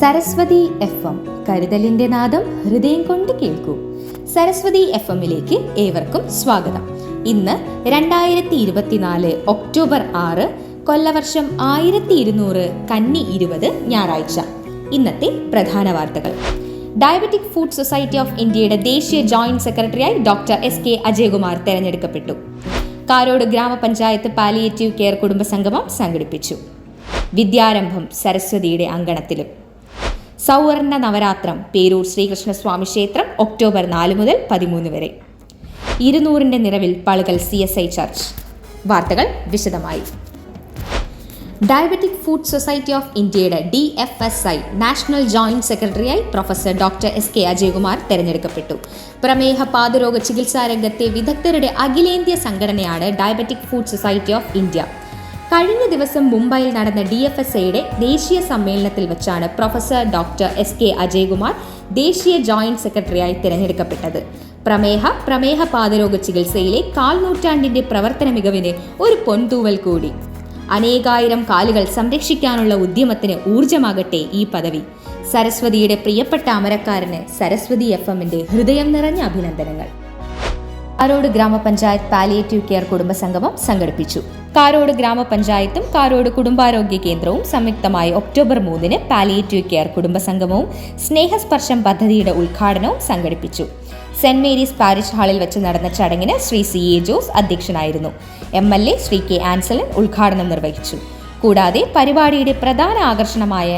Saraswati F M. കരുതലിന്റെ നാദം ഹൃദയം കൊണ്ട് കേൾക്കൂ. സരസ്വതി എഫ് എമ്മിലേക്ക് ഏവർക്കും സ്വാഗതം. ഇന്ന് രണ്ടായിരത്തി ഇരുപത്തിനാല് ഒക്ടോബർ ആറ് കൊല്ലവർഷം ആയിരത്തി ഇരുന്നൂറ് കന്നി ഇരുപത് ഞായറാഴ്ച. ഇന്നത്തെ പ്രധാന വാർത്തകൾ. ഡയബറ്റിക് ഫുഡ് സൊസൈറ്റി ഓഫ് ഇന്ത്യയുടെ ദേശീയ ജോയിന്റ് സെക്രട്ടറിയായി ഡോക്ടർ എസ് കെ അജയകുമാർ തെരഞ്ഞെടുക്കപ്പെട്ടു. കാരോട് ഗ്രാമപഞ്ചായത്ത് പാലിയേറ്റീവ് കെയർ കുടുംബ സംഗമം സംഘടിപ്പിച്ചു. വിദ്യാരംഭം സരസ്വതിയുടെ അങ്കണത്തിലും. സൗവർണ നവരാത്രം പേരൂർ ശ്രീകൃഷ്ണസ്വാമി ക്ഷേത്രം ഒക്ടോബർ നാല് മുതൽ പതിമൂന്ന് വരെ. ഇരുന്നൂറിന്റെ നിറവിൽ Palukal C S I church. വാർത്തകൾ വിശദമായി. ഡയബറ്റിക് ഫുഡ് സൊസൈറ്റി ഓഫ് ഇന്ത്യയുടെ D F S I national joint സെക്രട്ടറിയായി professor doctor S K Ajayakumar തെരഞ്ഞെടുക്കപ്പെട്ടു. പ്രമേഹ പാതരോഗ ചികിത്സാ രംഗത്തെ വിദഗ്ധരുടെ അഖിലേന്ത്യാ സംഘടനയാണ് diabetic foot society of India. കഴിഞ്ഞ ദിവസം മുംബൈയിൽ നടന്ന ഡി എഫ് എസ് ഐയുടെ ദേശീയ സമ്മേളനത്തിൽ വെച്ചാണ് professor doctor S K Ajaykumar ദേശീയ ജോയിന്റ് സെക്രട്ടറിയായി തിരഞ്ഞെടുക്കപ്പെട്ടത്. പ്രമേഹ പ്രമേഹ പാതരോഗ ചികിത്സയിലെ കാൽ നൂറ്റാണ്ടിന്റെ പ്രവർത്തന മികവിന് ഒരു പൊൻതൂവൽ കൂടി. അനേകായിരം കാലുകൾ സംരക്ഷിക്കാനുള്ള ഉദ്യമത്തിന് ഊർജമാകട്ടെ ഈ പദവി. സരസ്വതിയുടെ പ്രിയപ്പെട്ട അമരക്കാരന് സരസ്വതി എഫ് എമ്മിന്റെ ഹൃദയം നിറഞ്ഞ അഭിനന്ദനങ്ങൾ. കാരോട് ഗ്രാമപഞ്ചായത്ത് പാലിയേറ്റീവ് കെയർ കുടുംബ സംഗമം സംഘടിപ്പിച്ചു. കാരോട് ഗ്രാമപഞ്ചായത്തും കാരോട് കുടുംബാരോഗ്യ കേന്ദ്രവും സംയുക്തമായി ഒക്ടോബർ മൂന്നിന് പാലിയേറ്റീവ് കെയർ കുടുംബ സംഗമവും സ്നേഹസ്പർശം പദ്ധതിയുടെ ഉദ്ഘാടനവും സംഘടിപ്പിച്ചു. സെന്റ് മേരീസ് പാരിഷ് ഹാളിൽ വെച്ച് നടന്ന ചടങ്ങിന് ശ്രീ സി എ ജോസ് അധ്യക്ഷനായിരുന്നു. M L A Shri K Ansalan ഉദ്ഘാടനം നിർവഹിച്ചു. കൂടാതെ പരിപാടിയുടെ പ്രധാന ആകർഷണമായ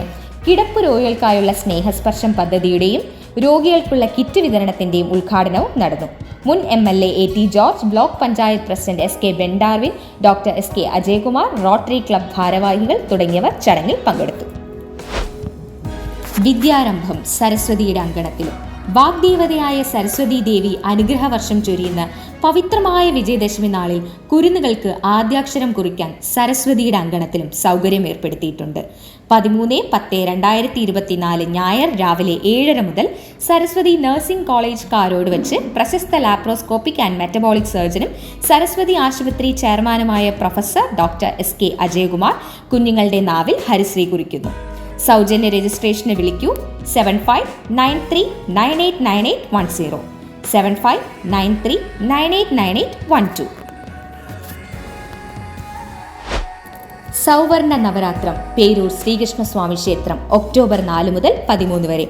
കിടപ്പ് രോഗികൾക്കായുള്ള സ്നേഹസ്പർശം പദ്ധതിയുടെയും രോഗികൾക്കുള്ള കിറ്റ് വിതരണത്തിന്റെയും ഉദ്ഘാടനവും നടന്നു. മുൻ M L A A T George block panchayat president S K Bendarvin doctor S K Ajayakumar rotary club ഭാരവാഹികൾ തുടങ്ങിയവർ ചടങ്ങിൽ പങ്കെടുത്തു. വിദ്യാരംഭം സരസ്വതിയുടെ അങ്കണത്തിലും. വാഗ്ദേവതയായ സരസ്വതി ദേവി അനുഗ്രഹവർഷം ചൊരിയുന്ന പവിത്രമായ വിജയദശമി നാളിൽ കുരുന്നുകൾക്ക് ആദ്യാക്ഷരം കുറിക്കാൻ സരസ്വതിയുടെ അങ്കണത്തിലും സൗകര്യം ഏർപ്പെടുത്തിയിട്ടുണ്ട്. പതിമൂന്ന് പത്ത് രണ്ടായിരത്തി ഇരുപത്തിനാല് ഞായർ രാവിലെ ഏഴര മുതൽ സരസ്വതി നഴ്സിംഗ് കോളേജ് കാരോട് വെച്ച് പ്രശസ്ത ലാപ്രോസ്കോപ്പിക് ആൻഡ് മെറ്റബോളിക് സർജനും സരസ്വതി ആശുപത്രി ചെയർമാനുമായ professor doctor S K Ajayakumar കുഞ്ഞുങ്ങളുടെ നാവിൽ ഹരിശ്രീ കുറിക്കുന്നു. സൗജന്യ രജിസ്ട്രേഷന് വിളിക്കൂ. Seven five nine three nine eight nine eight one zero seven five nine three nine eight nine eight one two Souvarna Navarathram Peroor Sreekrishnaswami ക്ഷേത്രം ഒക്ടോബർ നാല് മുതൽ പതിമൂന്ന് വരെ.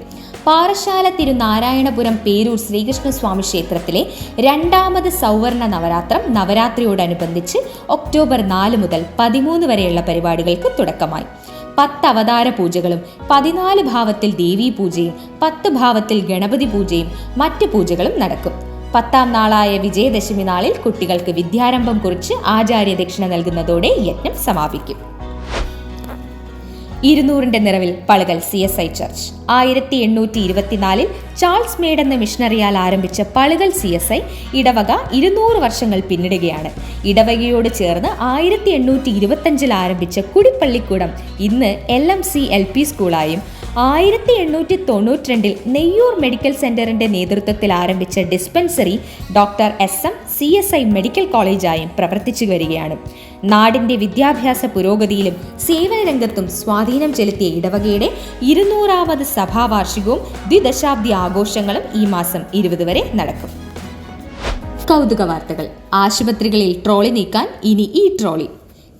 പാറശാല തിരുനാരായണപുരം പേരൂർ ശ്രീകൃഷ്ണസ്വാമി ക്ഷേത്രത്തിലെ രണ്ടാമത് സൗവർണ നവരാത്രം നവരാത്രിയോടനുബന്ധിച്ച് ഒക്ടോബർ നാല് മുതൽ പതിമൂന്ന് വരെയുള്ള പരിപാടികൾക്ക് തുടക്കമായി. പത്ത് അവതാര പൂജകളും പതിനാല് ഭാവത്തിൽ ദേവീ പൂജയും പത്ത് ഭാവത്തിൽ ഗണപതി പൂജയും മറ്റ് പൂജകളും നടക്കും. പത്താം നാളായ വിജയദശമി നാളിൽ കുട്ടികൾക്ക് വിദ്യാരംഭം കുറിച്ച് ആചാര്യ ദക്ഷിണ നൽകുന്നതോടെ യജ്ഞം സമാപിക്കും. ഇരുന്നൂറിന്റെ നിറവിൽ Palukal C S I church ആയിരത്തി എണ്ണൂറ്റി ഇരുപത്തിനാലിൽ ചാൾസ് മേഡ് എന്ന മിഷണറിയാൽ ആരംഭിച്ച പളുകൽ സി എസ് ഐ ഇടവക ഇരുന്നൂറ് വർഷങ്ങൾ പിന്നിടുകയാണ്. ഇടവകയോട് ചേർന്ന് ആയിരത്തി എണ്ണൂറ്റി ഇരുപത്തഞ്ചിൽ ആരംഭിച്ച കുടിപ്പള്ളിക്കൂടം ഇന്ന് L M C L P സ്കൂളായും ആയിരത്തി എണ്ണൂറ്റി തൊണ്ണൂറ്റിരണ്ടിൽ നെയ്യൂർ മെഡിക്കൽ സെന്ററിന്റെ നേതൃത്വത്തിൽ ആരംഭിച്ച dispensary doctor S M C S I medical കോളേജായും പ്രവർത്തിച്ചു വരികയാണ്. നാടിന്റെ വിദ്യാഭ്യാസ പുരോഗതിയിലും സേവന രംഗത്തും സ്വാധീനം ചെലുത്തിയ ഇടവകയുടെ ഇരുന്നൂറാമത് സഭാവാർഷികവും ദ്വിദശാബ്ദി ആഘോഷങ്ങളും ഈ മാസം ഇരുപത് വരെ നടക്കും. കൗതുക വാർത്തകൾ ആശുപത്രികളിൽ ട്രോളി നീക്കാൻ ഇനി ഈ ട്രോളി.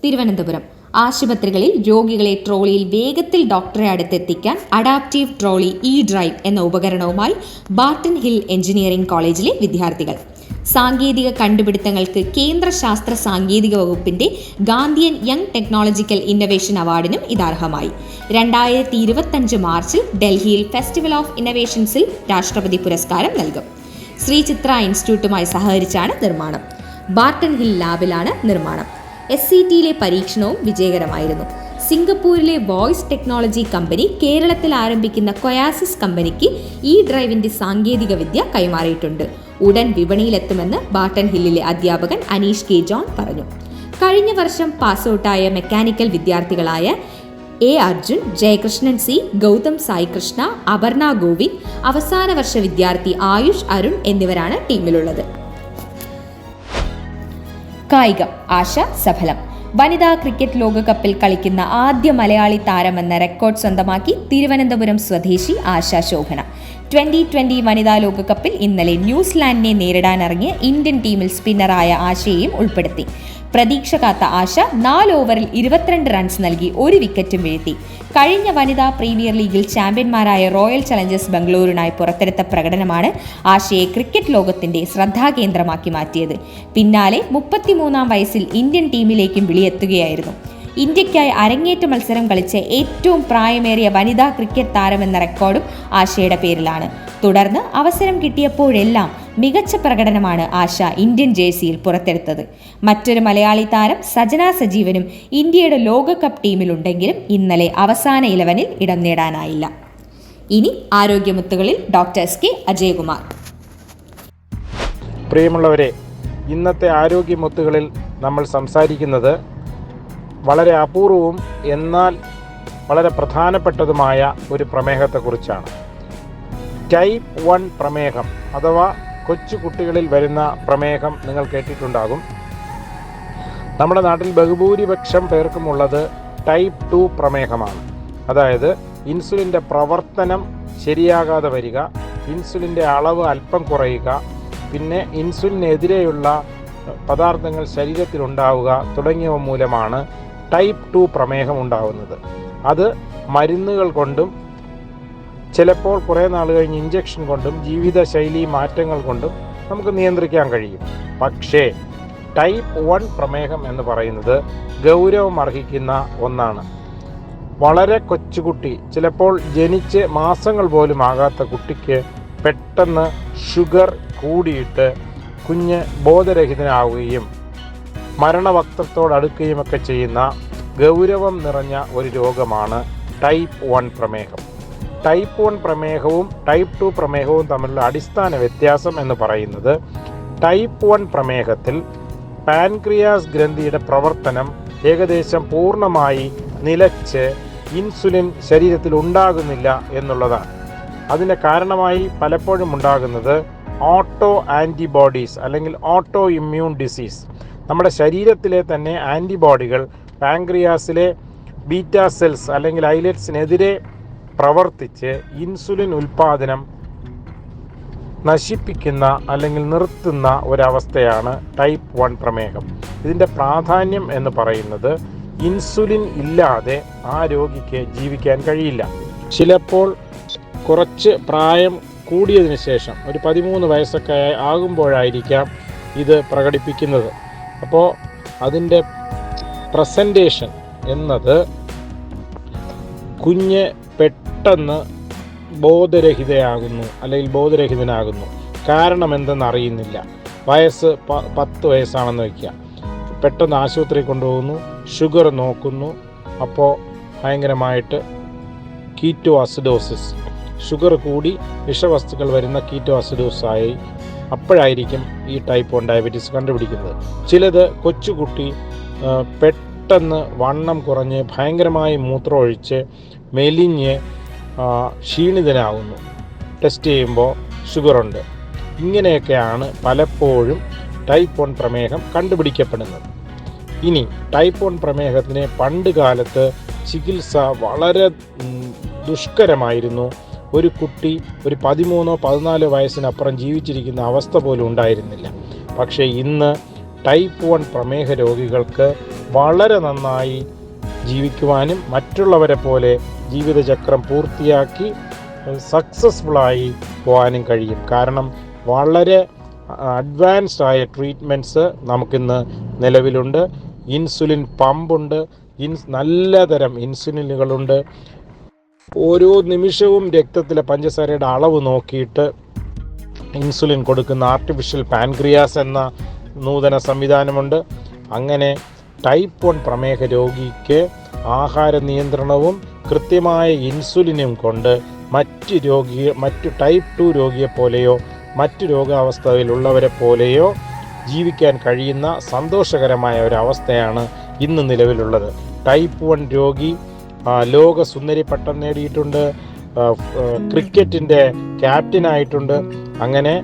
തിരുവനന്തപുരം. ആശുപത്രികളിൽ രോഗികളെ ട്രോളിയിൽ വേഗത്തിൽ ഡോക്ടറെ അടുത്തെത്തിക്കാൻ അഡാപ്റ്റീവ് ട്രോളി ഇ ഡ്രൈവ് എന്ന ഉപകരണവുമായി ബാർട്ടൺ ഹിൽ എഞ്ചിനീയറിംഗ് കോളേജിലെ വിദ്യാർത്ഥികൾ. സാങ്കേതിക കണ്ടുപിടുത്തങ്ങൾക്ക് കേന്ദ്ര ശാസ്ത്ര സാങ്കേതിക വകുപ്പിന്റെ ഗാന്ധിയൻ യങ് ടെക്നോളജിക്കൽ ഇന്നവേഷൻ അവാർഡിനും ഇത് അർഹമായി രണ്ടായിരത്തി ഇരുപത്തഞ്ച് മാർച്ചിൽ ഡൽഹിയിൽ ഫെസ്റ്റിവൽ ഓഫ് ഇന്നവേഷൻസിൽ രാഷ്ട്രപതി പുരസ്കാരം നൽകും. ശ്രീ ചിത്ര ഇൻസ്റ്റിറ്റ്യൂട്ടുമായി സഹകരിച്ചാണ് നിർമ്മാണം. ബാർട്ടൺ ഹിൽ ലാബിലാണ് നിർമ്മാണം. എസ് സി ടിയിലെ പരീക്ഷണവും വിജയകരമായിരുന്നു. സിംഗപ്പൂരിലെ വോയിസ് ടെക്നോളജി കമ്പനി കേരളത്തിൽ ആരംഭിക്കുന്ന കൊയാസിസ് കമ്പനിക്ക് ഈ ഡ്രൈവിന്റെ സാങ്കേതിക വിദ്യ കൈമാറിയിട്ടുണ്ട്. ഉടൻ വിപണിയിലെത്തുമെന്ന് ബാട്ടൺ ഹില്ലിലെ അധ്യാപകൻ അനീഷ് കെ ജോൺ പറഞ്ഞു. കഴിഞ്ഞ വർഷം പാസ് ഔട്ടായ മെക്കാനിക്കൽ വിദ്യാർത്ഥികളായ എ അർജുൻ ജയകൃഷ്ണൻ സി ഗൗതം സായി കൃഷ്ണ അപർണ ഗോവിന്ദ് അവസാന വർഷ വിദ്യാർത്ഥി ആയുഷ് അരുൺ എന്നിവരാണ് ടീമിലുള്ളത്. കായികം ആശ സഫലം. വനിതാ ക്രിക്കറ്റ് ലോകകപ്പിൽ കളിക്കുന്ന ആദ്യ മലയാളി താരമെന്ന റെക്കോർഡ് സ്വന്തമാക്കി തിരുവനന്തപുരം സ്വദേശി ആശ ശോഭന. ട്വന്റി ട്വന്റി വനിതാ ലോകകപ്പിൽ ഇന്നലെ ന്യൂസിലാൻഡിനെ നേരിടാനിറങ്ങിയ ഇന്ത്യൻ ടീമിൽ സ്പിന്നറായ ആശയെയും ഉൾപ്പെടുത്തി. പ്രതീക്ഷ കാത്ത ആശ നാല് ഓവറിൽ ഇരുപത്തിരണ്ട് റൺസ് നൽകി ഒരു വിക്കറ്റും വീഴ്ത്തി. കഴിഞ്ഞ വനിതാ പ്രീമിയർ ലീഗിൽ ചാമ്പ്യന്മാരായ റോയൽ ചലഞ്ചേഴ്സ് ബംഗളൂരുവിനായി പുറത്തെടുത്ത പ്രകടനമാണ് ആശയെ ക്രിക്കറ്റ് ലോകത്തിന്റെ ശ്രദ്ധാകേന്ദ്രമാക്കി മാറ്റിയത്. പിന്നാലെ മുപ്പത്തിമൂന്നാം വയസ്സിൽ ഇന്ത്യൻ ടീമിലേക്കും വിളിയെത്തുകയായിരുന്നു. ഇന്ത്യയ്ക്കായി അരങ്ങേറ്റ മത്സരം കളിച്ച ഏറ്റവും പ്രായമേറിയ വനിതാ ക്രിക്കറ്റ് താരമെന്ന റെക്കോർഡും ആശയുടെ പേരിലാണ്. തുടർന്ന് അവസരം കിട്ടിയപ്പോഴെല്ലാം മികച്ച പ്രകടനമാണ് ആശ ഇന്ത്യൻ ജേഴ്സിയിൽ പുറത്തെടുത്തത്. മറ്റൊരു മലയാളി താരം സജന സജീവനും ഇന്ത്യയുടെ ലോകകപ്പ് ടീമിലുണ്ടെങ്കിലും ഇന്നലെ അവസാന ഇലവനിൽ ഇടം നേടാനായില്ല. ഇനി ആരോഗ്യമുത്തുകളിൽ ഡോക്ടർ എസ് കെ അജയകുമാർ. പ്രിയമുള്ളവരെ ഇന്നത്തെ ആരോഗ്യമുത്തുകളിൽ നമ്മൾ സംസാരിക്കുന്നത് വളരെ അപൂർവവും എന്നാൽ വളരെ പ്രധാനപ്പെട്ടതുമായ ഒരു പ്രമേഹത്തെക്കുറിച്ചാണ്. ടൈപ്പ് വൺ പ്രമേഹം അഥവാ കൊച്ചു കുട്ടികളിൽ വരുന്ന പ്രമേഹം നിങ്ങൾ കേട്ടിട്ടുണ്ടാകും. നമ്മുടെ നാട്ടിൽ ബഹുഭൂരിപക്ഷം പേർക്കുമുള്ളത് ടൈപ്പ് ടു പ്രമേഹമാണ്. അതായത് ഇൻസുലിന്റെ പ്രവർത്തനം ശരിയാകാതെ വരിക ഇൻസുലിന്റെ അളവ് അല്പം കുറയുക പിന്നെ ഇൻസുലിനെതിരെയുള്ള പദാർത്ഥങ്ങൾ ശരീരത്തിൽ ഉണ്ടാവുക തുടങ്ങിയവ മൂലമാണ് ടൈപ്പ് ടു പ്രമേഹം ഉണ്ടാവുന്നത്. അത് മരുന്നുകൾ കൊണ്ടും ചിലപ്പോൾ കുറേ നാൾ കഴിഞ്ഞ് ഇഞ്ചക്ഷൻ കൊണ്ടും ജീവിതശൈലി മാറ്റങ്ങൾ കൊണ്ടും നമുക്ക് നിയന്ത്രിക്കാൻ കഴിയും. പക്ഷേ ടൈപ്പ് വൺ പ്രമേഹം എന്ന് പറയുന്നത് ഗൗരവം അർഹിക്കുന്ന ഒന്നാണ്. വളരെ കൊച്ചുകുട്ടി ചിലപ്പോൾ ജനിച്ച് മാസങ്ങൾ പോലും ആകാത്ത കുട്ടിക്ക് പെട്ടെന്ന് ഷുഗർ കൂടിയിട്ട് കുഞ്ഞ് ബോധരഹിതനാവുകയും മരണവക്തത്തോടടുക്കുകയും ഒക്കെ ചെയ്യുന്ന ഗൗരവം നിറഞ്ഞ ഒരു രോഗമാണ് ടൈപ്പ് വൺ പ്രമേഹം. ടൈപ്പ് വൺ പ്രമേഹവും ടൈപ്പ് ടു പ്രമേഹവും തമ്മിലുള്ള അടിസ്ഥാന വ്യത്യാസം എന്ന് പറയുന്നത് ടൈപ്പ് വൺ പ്രമേഹത്തിൽ പാൻക്രിയാസ് ഗ്രന്ഥിയുടെ പ്രവർത്തനം ഏകദേശം പൂർണമായി നിലച്ച് ഇൻസുലിൻ ശരീരത്തിൽ ഉണ്ടാകുന്നില്ല എന്നുള്ളതാണ്. അതിന്റെ കാരണമായി പലപ്പോഴും ഉണ്ടാകുന്നത് ഓട്ടോ ആന്റിബോഡീസ് അല്ലെങ്കിൽ ഓട്ടോ ഇമ്മ്യൂൺ ഡിസീസ് നമ്മുടെ ശരീരത്തിലെ തന്നെ ആന്റിബോഡികൾ പാൻക്രിയാസിലെ ബീറ്റ സെൽസ് അല്ലെങ്കിൽ ഐലറ്റ്സിനെതിരെ പ്രവർത്തിച്ച് ഇൻസുലിൻ ഉൽപാദനം നശിപ്പിക്കുന്ന അല്ലെങ്കിൽ നിർത്തുന്ന ഒരവസ്ഥയാണ് ടൈപ്പ് വൺ പ്രമേഹം. ഇതിന്റെ പ്രാധാന്യം എന്ന് പറയുന്നത് ഇൻസുലിൻ ഇല്ലാതെ ആ രോഗിക്ക് ജീവിക്കാൻ കഴിയില്ല. ചിലപ്പോൾ കുറച്ച് പ്രായം കൂടിയതിന് ശേഷം ഒരു പതിമൂന്ന് വയസ്സൊക്കെ ആകുമ്പോഴായിരിക്കാം ഇത് പ്രകടിപ്പിക്കുന്നത്. അപ്പോൾ അതിന്റെ പ്രസന്റേഷൻ എന്നത് കുഞ്ഞ് പെട്ടെന്ന് ബോധരഹിതയാകുന്നു അല്ലെങ്കിൽ ബോധരഹിതനാകുന്നു. കാരണം എന്തെന്ന് അറിയുന്നില്ല. വയസ്സ് പ പത്ത് വയസ്സാണെന്ന് വയ്ക്കുക. പെട്ടെന്ന് ആശുപത്രി കൊണ്ടുപോകുന്നു ഷുഗർ നോക്കുന്നു. അപ്പോൾ ഭയങ്കരമായിട്ട് കീറ്റോ അസിഡോസിസ് ഷുഗർ കൂടി വിഷവസ്തുക്കൾ വരുന്ന കീറ്റോ അസിഡോസായി അപ്പോഴായിരിക്കും ഈ ടൈപ്പ് വൺ ഡയബറ്റീസ് കണ്ടുപിടിക്കുന്നത്. ചിലത് കൊച്ചുകുട്ടി പെട്ടെന്ന് വണ്ണം കുറഞ്ഞ് ഭയങ്കരമായി മൂത്രമൊഴിച്ച് മെലിഞ്ഞ് ക്ഷീണിതനാകുന്നു. ടെസ്റ്റ് ചെയ്യുമ്പോൾ ഷുഗറുണ്ട് ഇങ്ങനെയൊക്കെയാണ് പലപ്പോഴും ടൈപ്പ് വൺ പ്രമേഹം കണ്ടുപിടിക്കപ്പെടുന്നത്. ഇനി ടൈപ്പ് വൺ പ്രമേഹത്തിന് പണ്ട് കാലത്ത് ചികിത്സ വളരെ ദുഷ്കരമായിരുന്നു. ഒരു കുട്ടി ഒരു പതിമൂന്നോ പതിനാലോ വയസ്സിനപ്പുറം ജീവിച്ചിരിക്കുന്ന അവസ്ഥ പോലും ഉണ്ടായിരുന്നില്ല. പക്ഷേ ഇന്ന് ടൈപ്പ് വൺ പ്രമേഹ രോഗികൾക്ക് വളരെ നന്നായി ജീവിക്കുവാനും മറ്റുള്ളവരെ പോലെ ജീവിതചക്രം പൂർത്തിയാക്കി സക്സസ്ഫുള്ളായി പോകാനും കഴിയും. കാരണം വളരെ അഡ്വാൻസ്ഡ് ആയ ട്രീറ്റ്മെന്റ്സ് നമുക്കിന്ന് നിലവിലുണ്ട്. ഇൻസുലിൻ പമ്പുണ്ട്. ഇൻസ് നല്ല തരം ഇൻസുലിനുകളുണ്ട്. ഓരോ നിമിഷവും രക്തത്തിലെ പഞ്ചസാരയുടെ അളവ് നോക്കിയിട്ട് ഇൻസുലിൻ കൊടുക്കുന്ന ആർട്ടിഫിഷ്യൽ പാൻക്രിയാസ് എന്ന നൂതന സംവിധാനമുണ്ട്. അങ്ങനെ ടൈപ്പ് വൺ പ്രമേഹ രോഗിക്ക് ആഹാര നിയന്ത്രണവും കൃത്യമായ ഇൻസുലിനും കൊണ്ട് മറ്റ് രോഗിയെ മറ്റു ടൈപ്പ് ടു രോഗിയെപ്പോലെയോ മറ്റു രോഗാവസ്ഥയിലുള്ളവരെ പോലെയോ ജീവിക്കാൻ കഴിയുന്ന സന്തോഷകരമായ ഒരവസ്ഥയാണ് ഇന്ന് നിലവിലുള്ളത്. ടൈപ്പ് വൺ രോഗി ലോക സുന്ദരി പട്ടം നേടിയിട്ടുണ്ട് ക്രിക്കറ്റിന്റെ ക്യാപ്റ്റനായിട്ടുണ്ട് അങ്ങനെ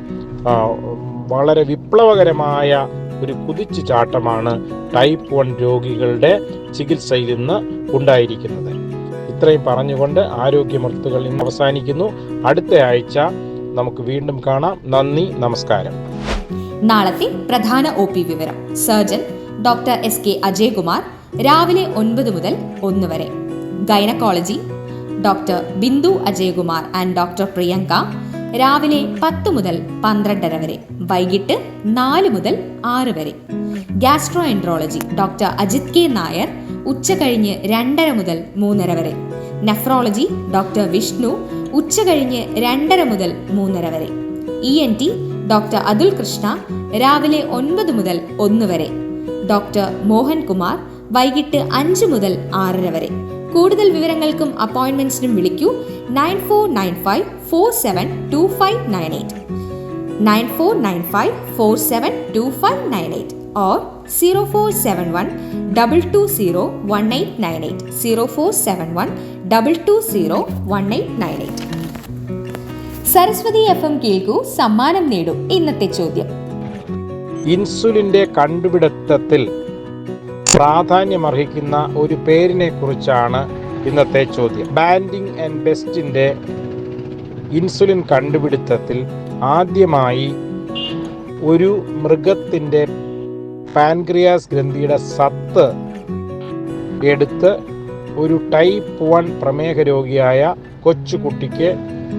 വളരെ വിപ്ലവകരമായ ഒരു കുതിച്ചു ചാട്ടമാണ് ടൈപ്പ് വൺ രോഗികളുടെ ചികിത്സയിൽ നിന്ന് ഉണ്ടായിരിക്കുന്നത്. ഇത്രയും പറഞ്ഞുകൊണ്ട് ആരോഗ്യമൃത്തുകൾ ഇന്ന് അവസാനിക്കുന്നു. അടുത്ത ആഴ്ച നമുക്ക് വീണ്ടും കാണാം. നന്ദി നമസ്കാരം. നാളത്തെ പ്രധാന ഒ പി വിവരം. Surgeon doctor S K Ajaykumar രാവിലെ ഒൻപത് മുതൽ ഒന്ന് വരെ. Gynaecology doctor Bindu Ajaykumar and doctor Priyanka രാവിലെ പത്ത് മുതൽ പന്ത്രണ്ടര വരെ. വൈകിട്ട് നാല് മുതൽ ആറ് വരെ. Gastroenterology doctor Ajith K Nair ഉച്ച കഴിഞ്ഞ് രണ്ടര മുതൽ മൂന്നര വരെ. നെഫ്രോളജി ഡോക്ടർ വിഷ്ണു ഉച്ച കഴിഞ്ഞ് രണ്ടര മുതൽ മൂന്നര വരെ. E N T doctor Athul Krishna രാവിലെ ഒൻപത് മുതൽ ഒന്ന് വരെ. ഡോക്ടർ മോഹൻകുമാർ വൈകിട്ട് അഞ്ച് മുതൽ ആറര വരെ. കൂടുതൽ വിവരങ്ങൾക്കും അപ്പോയിന്റ്മെന്റ്സിനും വിളിക്കൂ nine four nine five four seven two five nine eight. Nine four nine five four seven two five nine eight. Or zero four seven one double two zero one eight nine eight zero four seven one double two zero one eight nine eight Saraswathi F M കേൾക്കൂ സമ്മാനം നേടൂ ഇന്നത്തെ ചോദ്യം. ഇൻസുലിന്റെ കണ്ടുപിടുത്തത്തിൽ പ്രാധാന്യമർഹിക്കുന്ന ഒരു പേരിനെ കുറിച്ചാണ് ഇന്നത്തെ ചോദ്യം. ബാൻഡിങ് ആൻഡ് ബെസ്റ്റിന്റെ ഇൻസുലിൻ കണ്ടുപിടുത്തത്തിൽ ആദ്യമായി ഒരു മൃഗത്തിന്റെ പാൻക്രിയാസ് ഗ്രന്ഥിയുടെ സത്ത് എടുത്ത് ഒരു ടൈപ്പ് വൺ പ്രമേഹ രോഗിയായ കൊച്ചുകുട്ടിക്ക്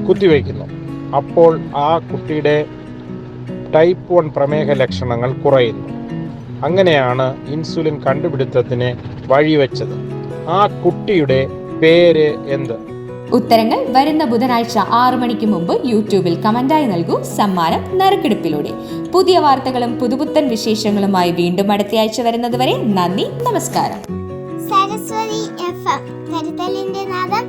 കുത്തിവയ്ക്കുന്നു. അപ്പോൾ ആ കുട്ടിയുടെ ടൈപ്പ് വൺ പ്രമേഹ ലക്ഷണങ്ങൾ കുറയുന്നു. അങ്ങനെയാണ് ഇൻസുലിൻ കണ്ടുപിടുത്തത്തിന് വഴിവെച്ചത്. ആ കുട്ടിയുടെ പേര് എന്ത്? ഉത്തരങ്ങൾ വരുന്ന ബുധനാഴ്ച ആറ് മണിക്ക് മുമ്പ് യൂട്യൂബിൽ കമന്റായി നൽകൂ സമ്മാനം നറുക്കെടുപ്പിലൂടെ. പുതിയ വാർത്തകളും പുതുപുത്തൻ വിശേഷങ്ങളുമായി വീണ്ടും അടുത്തയാഴ്ച വരുന്നതുവരെ നന്ദി നമസ്കാരം. Saraswati F M